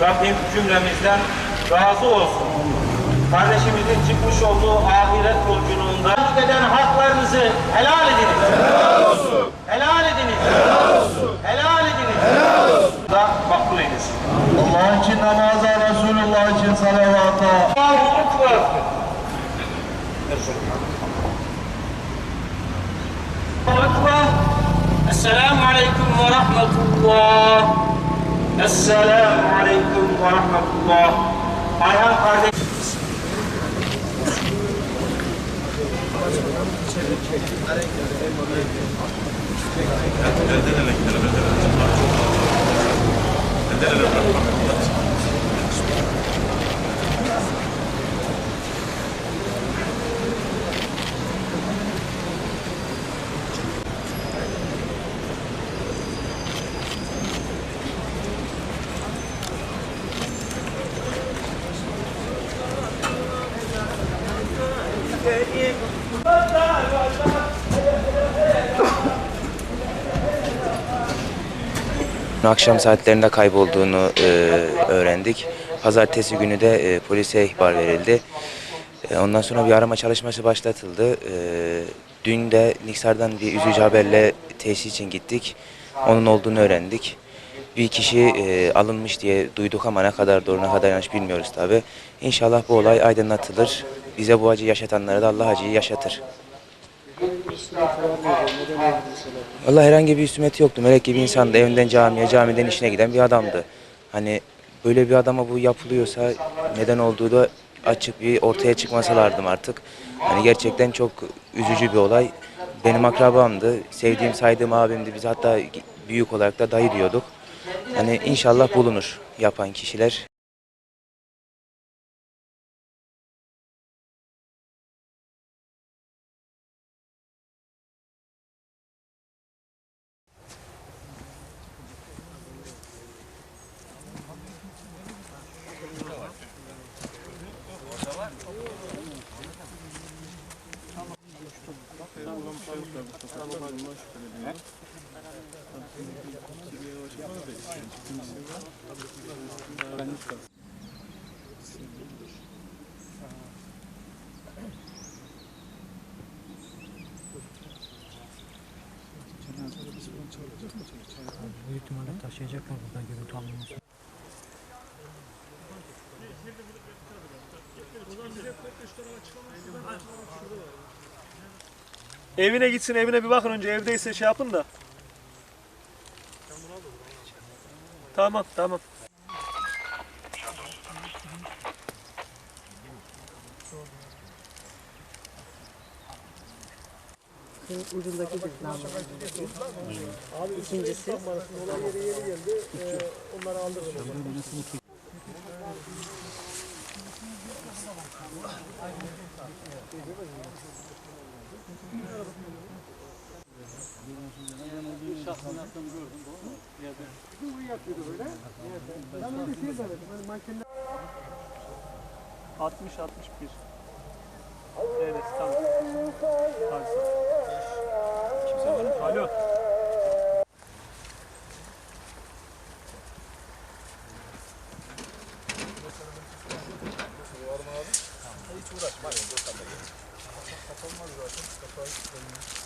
Rabbim cümlemizden razı olsun. Kardeşimizin çıkmış olduğu ahiret yolculuğunda hak eden haklarınızı helal ediniz. Helal olsun. Helal ediniz. Helal olsun. Helal ediniz. Helal olsun. Da makbul eylesin. Allah için namaza, Resulullah için salavata. Allahu Ekber. Esselamu Aleyküm ve Rahmetullah. Esselamu Aleyküm ve Rahmetullah. Ayhan kardeş. Akşam saatlerinde kaybolduğunu e, öğrendik. Pazartesi günü de e, polise ihbar verildi. E, ondan sonra bir arama çalışması başlatıldı. E, dün de Niksar'dan bir üzücü haberle tesis için gittik. Onun olduğunu öğrendik. Bir kişi e, alınmış diye duyduk ama ne kadar doğru ne kadar yanlış bilmiyoruz tabi. İnşallah bu olay aydınlatılır. Bize bu acıyı yaşatanlara da Allah acıyı yaşatır. Allah herhangi bir hüsmeti yoktu. Melek gibi insandı. Evinden camiye, camiden işine giden bir adamdı. Hani böyle bir adama bu yapılıyorsa neden olduğu da açık bir ortaya çıkması lazım artık. Hani gerçekten çok üzücü bir olay. Benim akrabamdı. Sevdiğim, saydığım abimdi. Biz hatta büyük olarak da dayı diyorduk. Hani inşallah bulunur yapan kişiler. Büyük ihtimalle taşıyacaklar buradan görüntü alınması. Evine gitsin evine bir bakın önce evdeyse şey yapın da. Tamam tamam. ucundaki cüzdan. İkincisi Altmış 61. Evet tamam. Hadi. Kimse var mı? Alo. Hiç uğraşma. Kapanmaz zaten. Kapağı